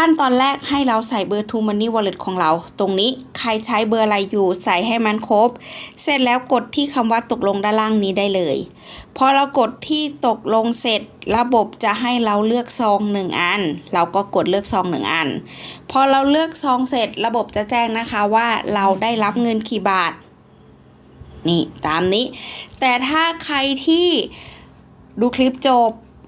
ขั้นตอนแรกให้เราใส่เบอร์ t ูมันนี่วอลเล็ตของเรา ตรงนี้ใครใช้เบอร์อะไรอยู่ใส่ให้มันครบ เสร็จแล้วกดที่คำว่าตกลงด้านล่างนี้ได้เลย พอเรากดที่ตกลงเสร็จ ระบบจะให้เราเลือกซองหนึ่งอัน เราก็กดเลือกซองหนึ่งอัน พอเราเลือกซองเสร็จ ระบบจะแจ้งนะคะว่าเราได้รับเงินกี่บาท นี่ตามนี้ แต่ถ้าใครที่ดูคลิปจบ